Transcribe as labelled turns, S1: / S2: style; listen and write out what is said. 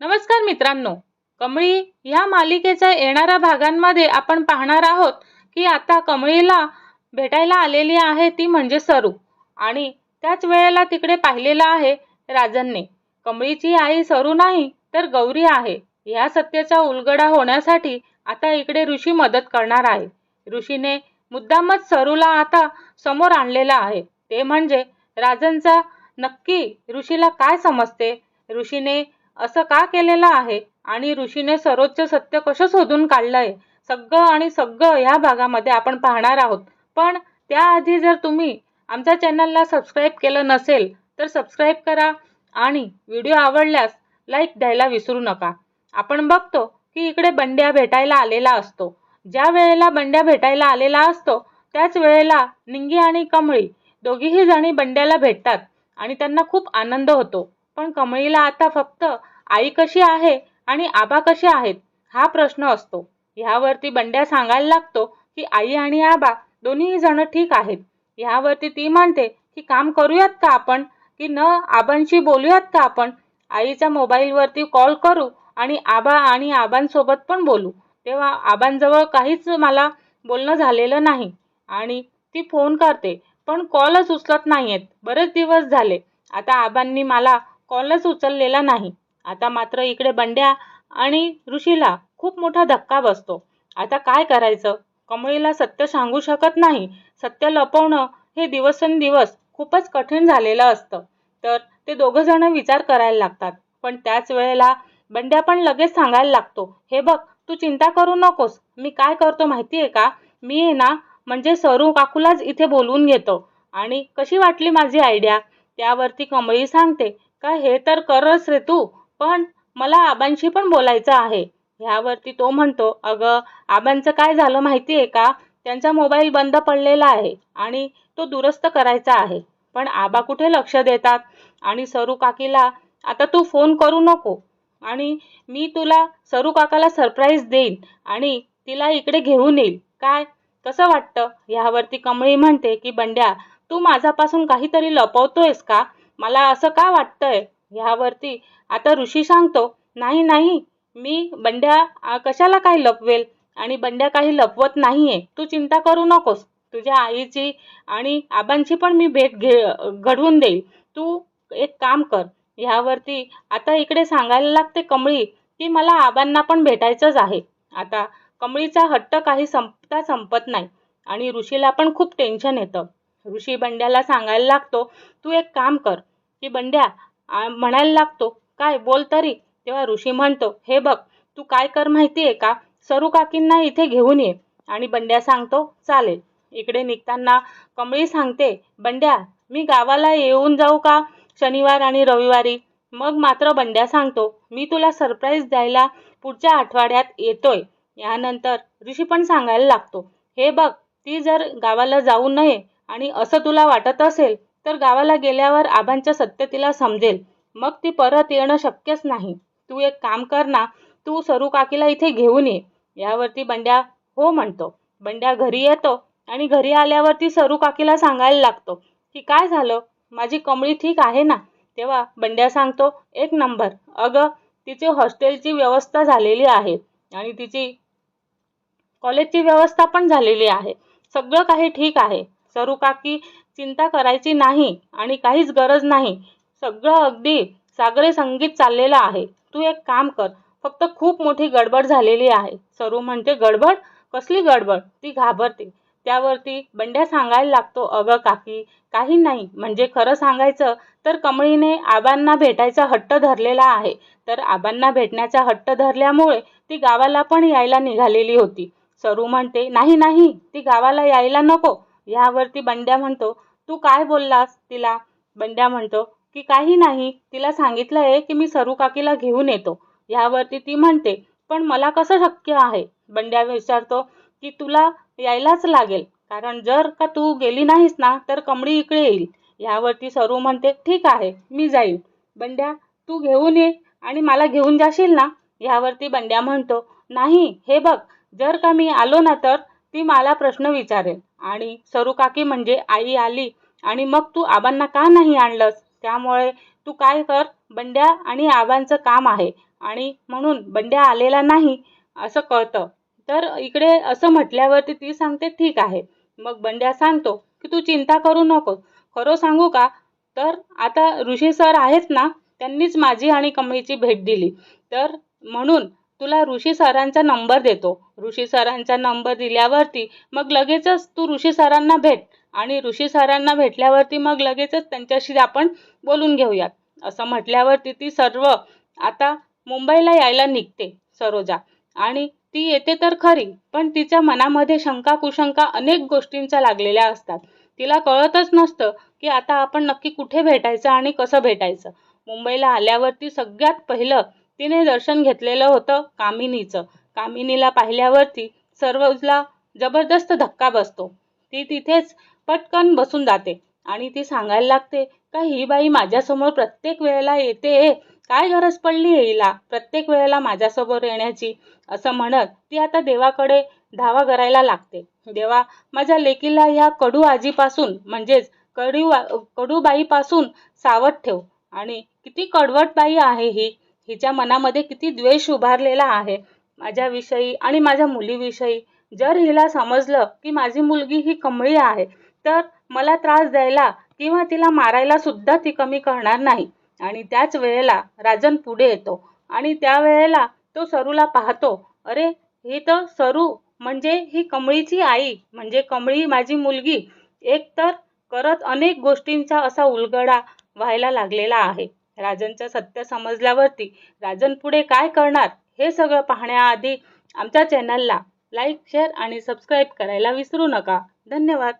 S1: नमस्कार मित्रांनो. कमळी ह्या मालिकेच्या येणाऱ्या भागांमध्ये आपण पाहणार आहोत की आता कमळीला भेटायला आलेली आहे ती म्हणजे सरू. आणि त्याच वेळेला तिकडे पाहिलेलं आहे राजनने. कमळीची आई सरू नाही तर गौरी आहे. ह्या सत्याचा उलगडा होण्यासाठी आता इकडे ऋषी मदत करणार आहे. ऋषीने मुद्दामच सरूला आता समोर आणलेला आहे. ते म्हणजे राजनचा नक्की ऋषीला काय समजते? ऋषीने असं का केलेलं आहे? आणि ऋषीने सर्वोच्च सत्य कसं शोधून काढलंय? सगळं आणि सगळं ह्या भागामध्ये आपण पाहणार आहोत. पण त्याआधी जर तुम्ही आमच्या चॅनलला सबस्क्राईब केलं नसेल तर सबस्क्राईब करा आणि व्हिडिओ आवडल्यास लाईक द्यायला विसरू नका. आपण बघतो की इकडे बंड्या भेटायला आलेला असतो. ज्या वेळेला बंड्या भेटायला आलेला असतो त्याच वेळेला निंगी आणि कमळी दोघीही जणी बंड्याला भेटतात आणि त्यांना खूप आनंद होतो. पण कमळीला आता फक्त आई कशी आहे आणि आबा कसे आहेत हा प्रश्न असतो. ह्यावरती बंड्या सांगायला लागतो की आई आणि आबा दोन्ही जण ठीक आहेत. ह्यावरती ती म्हणते की काम करूयात का आपण? की न आबांशी बोलूयात का आपण? आईच्या मोबाईलवरती कॉल करू आणि आबा आणि आबांसोबत पण बोलू. तेव्हा आबांजवळ काहीच मला बोलणं झालेलं नाही. आणि ती फोन करते पण कॉलच उचलत नाहीयेत. बरेच दिवस झाले. आता आबांनी मला कॉलच उचललेला नाही. आता मात्र इकडे बंड्या आणि ऋषीला खूप मोठा धक्का बसतो. आता काय करायचं? कमळीला सत्य सांगू शकत नाही. सत्य लपवणं हे दिवसेंदिवस खूपच कठीण झालेलं असतं. तर ते दोघं जण विचार करायला लागतात. पण त्याच वेळेला बंड्या पण लगेच सांगायला लागतो हे बघ तू चिंता करू नकोस. मी काय करतो माहिती आहे का? मी आहे ना म्हणजे सरू काकूलाच इथे बोलवून घेतो. आणि कशी वाटली माझी आयडिया त्यावरती कमळी सांगते का हे तर करच रे तू पण मला आबांशी पण बोलायचं आहे. ह्यावरती तो म्हणतो अगं आबांचं काय झालं माहिती आहे का? त्यांचा मोबाईल बंद पडलेला आहे आणि तो दुरुस्त करायचा आहे. पण आबा कुठे लक्ष देतात? आणि सरू काकीला आता तू फोन करू नको. आणि मी तुला सरू काकाला सरप्राईज देईन आणि तिला इकडे घेऊन येईल. काय? कसं वाटतं? ह्यावरती कमळी म्हणते की बंड्या तू माझ्यापासून काहीतरी लपवतोयस का? मला असं का वाटतंय? ह्यावरती आता ऋषी सांगतो नाही नाही मी बंड्या कशाला काही लपवेल? आणि बंड्या काही लपवत नाहीये. तू चिंता करू नकोस. तुझ्या आईची आणि आबांची पण मी भेट घे घडवून देईल. तू एक काम कर. ह्यावरती आता इकडे सांगायला लागते कमळी. की मला आबांना पण भेटायचंच आहे. आता कमळीचा हट्ट काही संपता संपत नाही आणि ऋषीला पण खूप टेन्शन येतं. ऋषी बंड्याला सांगायला लागतो तू एक काम कर की बंड्या म्हणायला लागतो काय बोल तरी. तेव्हा ऋषी म्हणतो हे बघ तू काय कर माहिती आहे का? सरू काकींना इथे घेऊन ये. आणि बंड्या सांगतो चालेल. इकडे निघताना कमळी सांगते बंड्या मी गावाला येऊन जाऊ का? शनिवार आणि रविवारी. मग मात्र बंड्या सांगतो मी तुला सरप्राईज द्यायला पुढच्या आठवड्यात येतोय. यानंतर ऋषी पण सांगायला लागतो हे बघ ती जर गावाला जाऊ नये आणि असं तुला वाटत असेल तर गावाला गेल्यावर आबांच्या सत्य तिला समजेल. मग ती परत येणं शक्यच नाही. तू एक काम कर ना तू सरू काकीला इथे घेऊन ये. यावरती बंड्या हो म्हणतो. बंड्या घरी येतो आणि घरी आल्यावरती सरू काकीला सांगायला लागतो. की काय झालं? माझी कमळी ठीक आहे ना? तेव्हा बंड्या सांगतो एक नंबर. अगं तिची हॉस्टेलची व्यवस्था झालेली आहे आणि तिची कॉलेजची व्यवस्था पण झालेली आहे. सगळं काही ठीक आहे. सरू काकी चिंता करायची नाही आणि काहीच गरज नाही. सगळं अगदी सागरे संगीत चाललेलं आहे. तू एक काम कर फक्त खूप मोठी गडबड झालेली आहे. सरू म्हणते गडबड? कसली गडबड? ती घाबरते. त्यावरती बंड्या सांगायला लागतो अगं काकी काही नाही. म्हणजे खरं सांगायचं तर कमळीने आबांना भेटायचा हट्ट धरलेला आहे. तर आबांना भेटण्याचा हट्ट धरल्यामुळे ती गावाला पण यायला निघालेली होती. सरू म्हणते नाही नाही. ती गावाला यायला नको. यावरती बंड्या म्हणतो तू काय बोललास? तिला बंड्या म्हणतो की काही नाही. तिला सांगितलं आहे की मी सरू काकीला घेऊन येतो. ह्यावरती ती म्हणते पण मला कसं शक्य आहे? बंड्या विचारतो की तुला यायलाच लागेल. कारण जर का तू गेली नाहीस ना तर कमळी इकडे येईल. ह्यावरती सरू म्हणते ठीक आहे मी जाईल बंड्या तू घेऊन ये आणि मला घेऊन जाशील ना? ह्यावरती बंड्या म्हणतो नाही. हे बघ जर का मी आलो ना तर ती मला प्रश्न विचारेल. आणि सरू काकी म्हणजे आई आली आणि मग तू आबांना का नाही आणलंस? त्यामुळे तू काय कर? बंड्या आणि आबांचं काम आहे. आणि म्हणून बंड्या आलेला नाही असं कळतं. तर इकडे असं म्हटल्यावरती ती सांगते ठीक आहे. मग बंड्या सांगतो की तू चिंता करू नको खरं सांगू का? तर आता ऋषी सर आहेत ना? त्यांनीच माझी आणि कमळीची भेट दिली. तर म्हणून तुला ऋषी सरांचा नंबर देतो. ऋषी सरांचा नंबर दिल्यावरती मग लगेचच तू ऋषी सरांना भेट आणि ऋषी सरांना भेटल्यावरती मग लगेचच त्यांच्याशी आपण बोलून घेऊयात. असं म्हटल्यावरती ती सर्व आता मुंबईला यायला निघते सरोजा. आणि ती येते तर खरी पण तिच्या मनामध्ये शंका कुशंका अनेक गोष्टींच्या लागलेल्या असतात. तिला कळतच नसतं की आता आपण नक्की कुठे भेटायचं आणि कसं भेटायचं. मुंबईला आल्यावरती सगळ्यात पहिलं तिने दर्शन घेतलेलं होतं कामिनीचं. कामिनीला पाहिल्यावरती सर्वला जबरदस्त धक्का बसतो. ती तिथेच पटकन बसून जाते आणि ती सांगायला लागते का ही बाई माझ्यासमोर प्रत्येक वेळेला येते? काय गरज पडली आहे हिला प्रत्येक वेळेला माझ्यासमोर येण्याची? असं म्हणत ती आता देवाकडे धावा करायला लागते. देवा माझ्या लेकीला ह्या कडू आजीपासून म्हणजेच कडू कडूबाईपासून सावध ठेव आणि किती कडवट बाई आहे ही. हिच्या मनामध्ये किती द्वेष उभारलेला आहे. माझ्याविषयी आणि माझ्या मुलीविषयी जर हिला समजलं की माझी मुलगी ही कमळी आहे तर मला त्रास द्यायला किंवा तिला मारायला सुद्धा ती कमी करणार नाही. आणि त्याच वेळेला राजन पुढे येतो आणि त्यावेळेला तो सरूला पाहतो अरे ही तर सरू म्हणजे ही कमळीची आई म्हणजे कमळी माझी मुलगी. एक तर करत अनेक गोष्टींचा असा उलगडा व्हायला लागलेला आहे. राजनचं सत्य समजल्यावरती राजन पुढे काय करणार हे सगळं पाहण्याआधी आमच्या चॅनलला लाईक शेअर आणि सबस्क्राईब करायला विसरू नका. धन्यवाद.